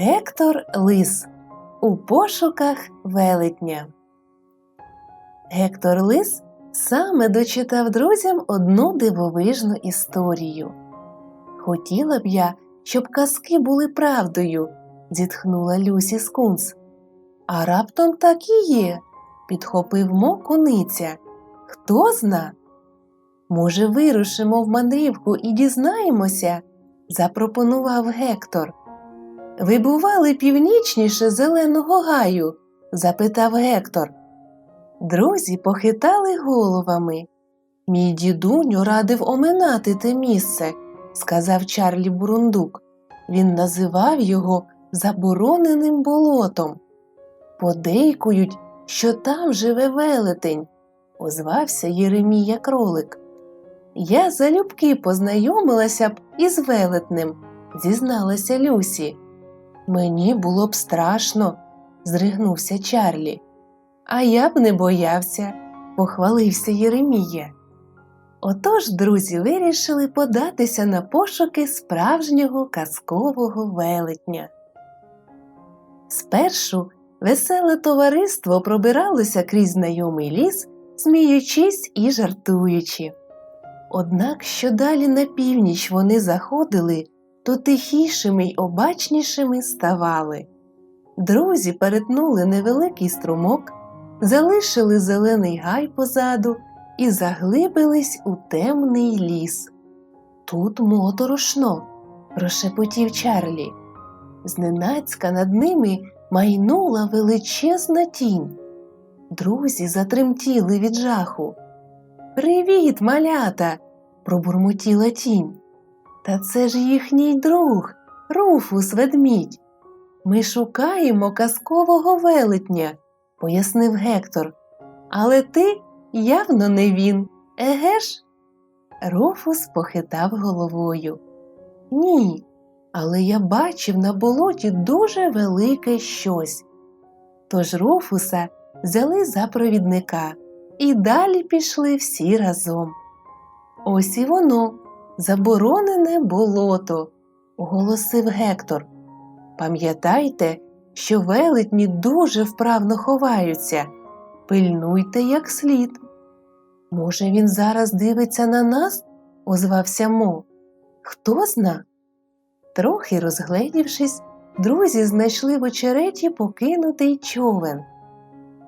Гектор Лис у пошуках велетня. Гектор Лис саме дочитав друзям одну дивовижну історію. Хотіла б я, щоб казки були правдою, зітхнула Люсі Скунс. А раптом так і є, підхопив Мо куниця. Хто зна? Може, вирушимо в мандрівку і дізнаємося? запропонував Гектор. Ви бували північніше зеленого гаю? запитав Гектор. Друзі похитали головами. Мій дідуню радив оминати те місце, сказав Чарлі Бурундук. Він називав його забороненим болотом. Подейкують, що там живе велетень, озвався Єремія кролик. Я залюбки познайомилася б із велетнем, зізналася Люсі. Мені було б страшно, зригнувся Чарлі. А я б не боявся, похвалився Єремія. Отож друзі вирішили податися на пошуки справжнього казкового велетня. Спершу веселе товариство пробиралося крізь знайомий ліс, сміючись і жартуючи. Однак, що далі на північ вони заходили, то тихішими й обачнішими ставали. Друзі перетнули невеликий струмок, залишили зелений гай позаду і заглибились у темний ліс. Тут моторошно, прошепотів Чарлі. Зненацька над ними майнула величезна тінь. Друзі затремтіли від жаху. Привіт, малята! пробурмотіла тінь. Та це ж їхній друг, Руфус ведмідь. Ми шукаємо казкового велетня, пояснив Гектор. Але ти явно не він, еге ж? Руфус похитав головою. Ні, але я бачив на болоті дуже велике щось. Тож Руфуса взяли за провідника і далі пішли всі разом. Ось і воно, заборонене болото, оголосив Гектор. Пам'ятайте, що велетні дуже вправно ховаються. Пильнуйте як слід. Може, він зараз дивиться на нас? озвався Мо. Хто зна? Трохи розгледівшись, друзі знайшли в очереті покинутий човен.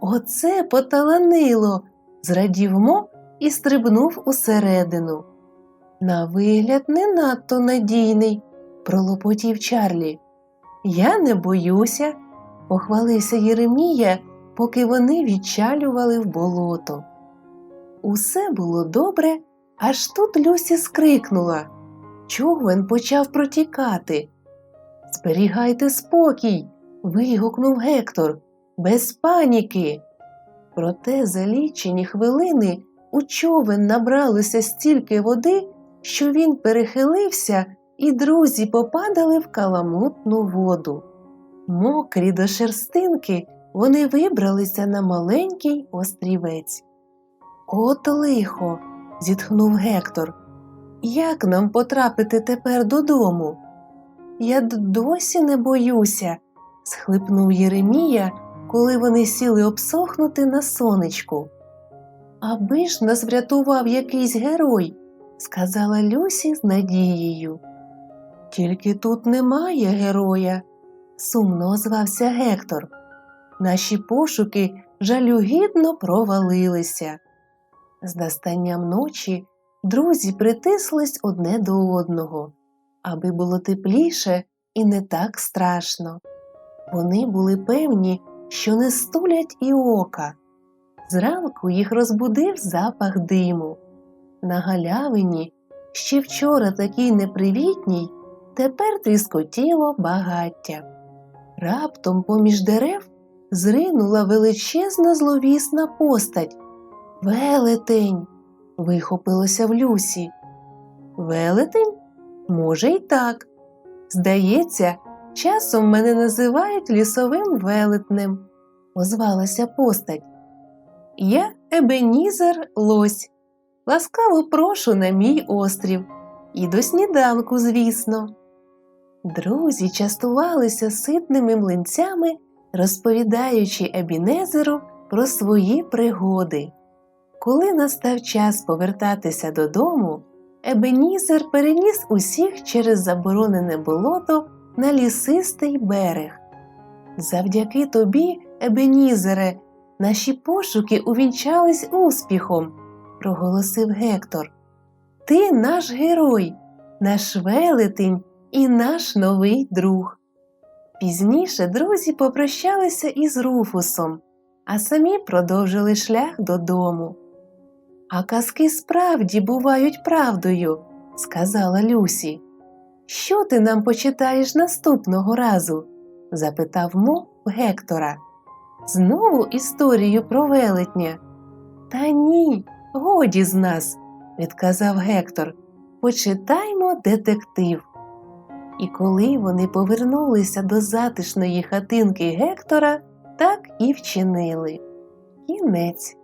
Оце поталанило, зрадів Мо і стрибнув усередину. На вигляд, не надто надійний, пролопотів Чарлі. Я не боюся, похвалився Єремія, поки вони відчалювали в болото. Усе було добре, аж тут Люсі скрикнула. Човен почав протікати. Зберігайте спокій. вигукнув Гектор. Без паніки. Проте за лічені хвилини у човен набралося стільки води, що він перехилився, і друзі попадали в каламутну воду. Мокрі до шерстинки, вони вибралися на маленький острівець. От лихо, зітхнув Гектор. Як нам потрапити тепер додому? Я досі не боюся, схлипнув Єремія, коли вони сіли обсохнути на сонечку. Аби ж нас врятував якийсь герой, сказала Люсі з надією. Тільки тут немає героя, сумно озвався Гектор. Наші пошуки жалюгідно провалилися. З настанням ночі друзі притислись одне до одного, аби було тепліше і не так страшно. Вони були певні, що не стулять і ока. Зранку їх розбудив запах диму. На галявині, ще вчора такій непривітній, тепер тріскотіло багаття. Раптом поміж дерев зринула величезна зловісна постать. Велетень. вихопилося в Люсі. Велетень? Може, й так. Здається, часом мене називають лісовим велетнем, озвалася постать. Я Ебенізер Лось. Ласкаво прошу на мій острів. І до сніданку, звісно. Друзі частувалися ситними млинцями, розповідаючи Ебінезеру про свої пригоди. Коли настав час повертатися додому, Ебенізер переніс усіх через заборонене болото на лісистий берег. Завдяки тобі, Ебенізере, наші пошуки увінчались успіхом, проголосив Гектор. Ти наш герой, наш велетень і наш новий друг. Пізніше друзі попрощалися із Руфусом, а самі продовжили шлях додому. А казки справді бувають правдою, сказала Люсі. Що ти нам почитаєш наступного разу? запитав Мо Гектора. Знову історію про велетня. Та ні, годі з нас, відказав Гектор. Почитаймо детектив. І коли вони повернулися до затишної хатинки Гектора, так і вчинили. Кінець.